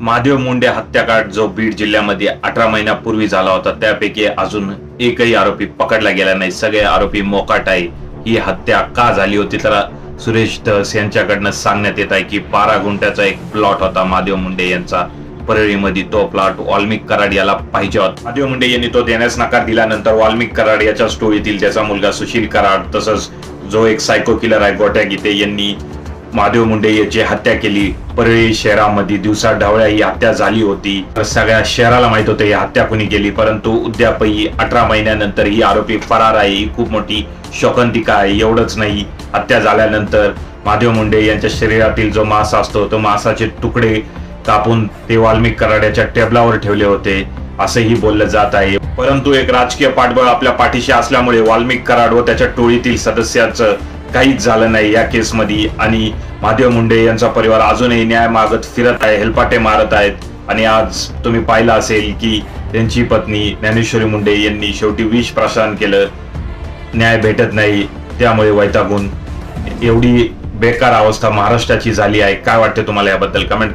महादेव मुंडे हत्याकांड जो बीड जिल्ह्यामध्ये अठरा महिन्यापूर्वी झाला होता त्यापैकी अजून एकही आरोपी पकडला गेला नाही. सगळे आरोपी मोकाट आहे ही हत्या का झाली होती? तर सुरेश धस यांच्याकडनं सांगण्यात येत आहे की बारा गुंठ्याचा एक प्लॉट होता महादेव मुंडे यांचा. परळीमध्ये तो प्लॉट वाल्मिक कराड याला पाहिजे होता. महादेव मुंडे यांनी तो देण्यास नकार दिल्यानंतर वाल्मिक कराड याच्या टोळीतील त्याचा मुलगा सुशील कराड तसंच जो एक सायको किलर आहे गोट्या गीते यांनी महादेव मुंडे याची हत्या केली. परळी शहरामध्ये दिवसा ढवळ्या ही हत्या झाली होती. सगळ्या शहराला माहीत होतं ही हत्या कुणी केली? परंतु उद्यापही अठरा महिन्यानंतर ही आरोपी फरार आहे. ही खूप मोठी शोकांतिका आहे. एवढंच नाही हत्या झाल्यानंतर महादेव मुंडे यांच्या शरीरातील जो मांस असतो तो मासाचे तुकडे कापून ते वाल्मिक कराड्याच्या टेबलावर ठेवले होते असंही बोललं जात आहे. परंतु एक राजकीय पाठबळ आपल्या पाठीशी असल्यामुळे वाल्मिक कराड व त्याच्या टोळीतील सदस्याचं काहीच झालं नाही या केसमध्ये. आणि महादेव मुंडे यांचा परिवार अजूनही न्याय मागत फिरत आहे हेलपाटे मारत आहेत. आणि आज तुम्ही पाहिलं असेल की त्यांची पत्नी ज्ञानेश्वरी मुंडे यांनी शेवटी विष प्रशासन केलं. न्याय भेटत नाही त्यामुळे वैतागून एवढी बेकार अवस्था महाराष्ट्राची झाली आहे. काय वाटते तुम्हाला याबद्दल? कमेंट